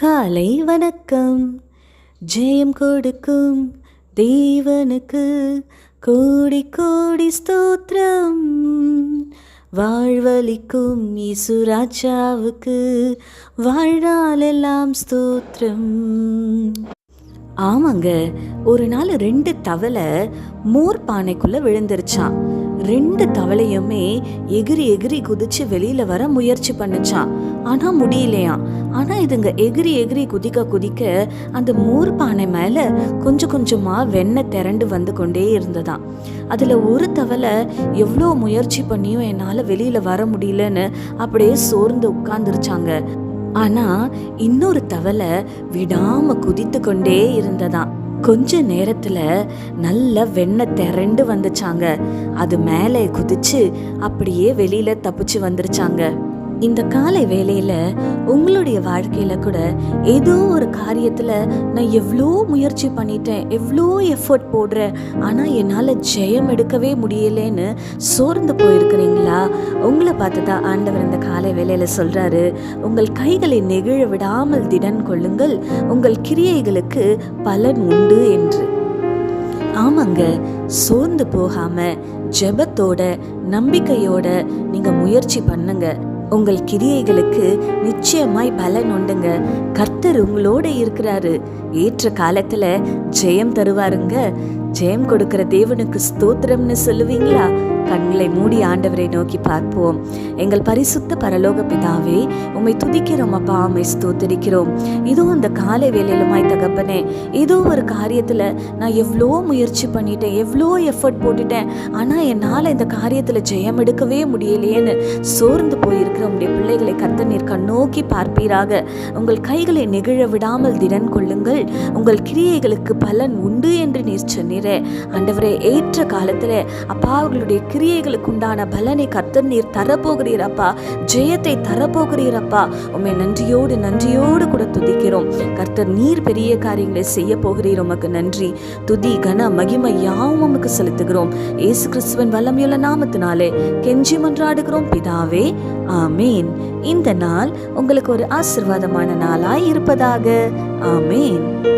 காலை வணக்கம். ஜெயம் கொடுக்கும் தேவனுக்கு கோடி கோடி ஸ்தோத்திரம். வாழ்வழிக்கும் இசுராஜாவுக்கு வாழ்நாளெல்லாம் ஸ்தோத்திரம். ஆமாங்க ஒரு நாள் ரெண்டு தவளை மோர் பானைக்குள்ளே விழுந்துருச்சான் ரெண்டு தவளையுமே எகிரி எகிரி குதிச்சு வெளியில வர முயற்சி பண்ணுச்சான். ஆனா முடியலையாம் ஆனா இதுங்க எகிரி எகிரி குதிக்க குதிக்க அந்த மோர் பானை மேல கொஞ்சம் கொஞ்சமா வெண்ணெய் திரண்டு வந்து கொண்டே இருந்ததாம். அதுல ஒரு தவளை எவ்வளோ முயற்சி பண்ணியும் என்னால வெளியில வர முடியலன்னு அப்படியே சோர்ந்து உட்கார்ந்துருச்சாங்க. ஆனா இன்னொரு தவளை விடாம குதித்து கொண்டே இருந்ததான் கொஞ்ச நேரத்துல நல்ல வெண்ணெய் திரண்டு வந்துச்சாங்க. அது மேலே குதிச்சு அப்படியே வெளியில தப்பிச்சு வந்துருச்சாங்க. இந்த காலை வேலையில் உங்களுடைய வாழ்க்கையில கூட ஏதோ ஒரு காரியத்துல நான் எவ்வளோ முயற்சி பண்ணிட்டேன் எவ்வளோ எஃபர்ட் போடுறேன் ஆனா என்னால ஜெயம் எடுக்கவே முடியலேன்னு சோர்ந்து போயிருக்கிறீங்களா? உங்களை பார்த்து தான் ஆண்டவர் இந்த காலை வேலையில் சொல்றாரு. உங்கள் கைகளை நெகிழ விடாமல் திடன் கொள்ளுங்கள். உங்கள் கிரியைகளுக்கு பலன் உண்டு என்று. ஆமாங்க சோர்ந்து போகாம ஜெபத்தோட நம்பிக்கையோட நீங்க முயற்சி பண்ணுங்க. உங்கள் கிரியைகளுக்கு நிச்சயமாய் பலன் உண்டுங்க. கர்த்தர் உங்களோட இருக்கிறாரு. ஏற்ற காலத்துல ஜெயம் தருவாருங்க. ஜெயம் கொடுக்கிற தேவனுக்கு ஸ்தோத்திரம்னு சொல்லுவீங்களா? கண்களை மூடி ஆண்டவரை நோக்கி பார்ப்போம். எங்கள் பரிசுத்த பரலோக பிதாவே உம்மை துதிக்கிறோம் அப்பா உம்மை ஸ்தோத்தரிக்கிறோம். இதோ அந்த காலை வேலையிலுமாய் தகப்பனே ஏதோ ஒரு காரியத்தில் நான் எவ்வளோ முயற்சி பண்ணிட்டேன் எவ்வளோ எஃபர்ட் போட்டுட்டேன். ஆனால் என்னால் இந்த காரியத்தில் ஜெயம் எடுக்கவே முடியலையேன்னு சோர்ந்து போயிருக்கிற உங்களுடைய பிள்ளைகளை கத்த நீர் கண்ணோக்கி பார்ப்பீராக. உங்கள் கைகளை நெகிழ விடாமல் திடன் கொள்ளுங்கள். உங்கள் கிரியைகளுக்கு பலன் உண்டு என்று நீர் சொன்னீர். ஆண்டவரே ஏற்ற காலத்துல அப்பா அவர்களுடைய கிரியைகளுக்கு உண்டான பலனை கர்த்தர் நீர் தரப்போகிறீரப்பா ஜெயத்தை தரப்போகிறீரப்பா உண்மை நன்றியோடு நன்றியோடு கூட துதிக்கிறோம். கர்த்தர் நீர் பெரிய காரியங்களை செய்ய போகிறீர். உமக்கு நன்றி. துதி கன மகிமை யாவும் உமக்கு செலுத்துகிறோம். இயேசு கிறிஸ்துவின் வல்லமையுள்ள நாமத்தினாலே கெஞ்சி மன்றாடுகிறோம். பிதாவே ஆமேன். இந்த நாள் உங்களுக்கு ஒரு ஆசிர்வாதமான நாளாய் இருப்பதாக. ஆமேன்.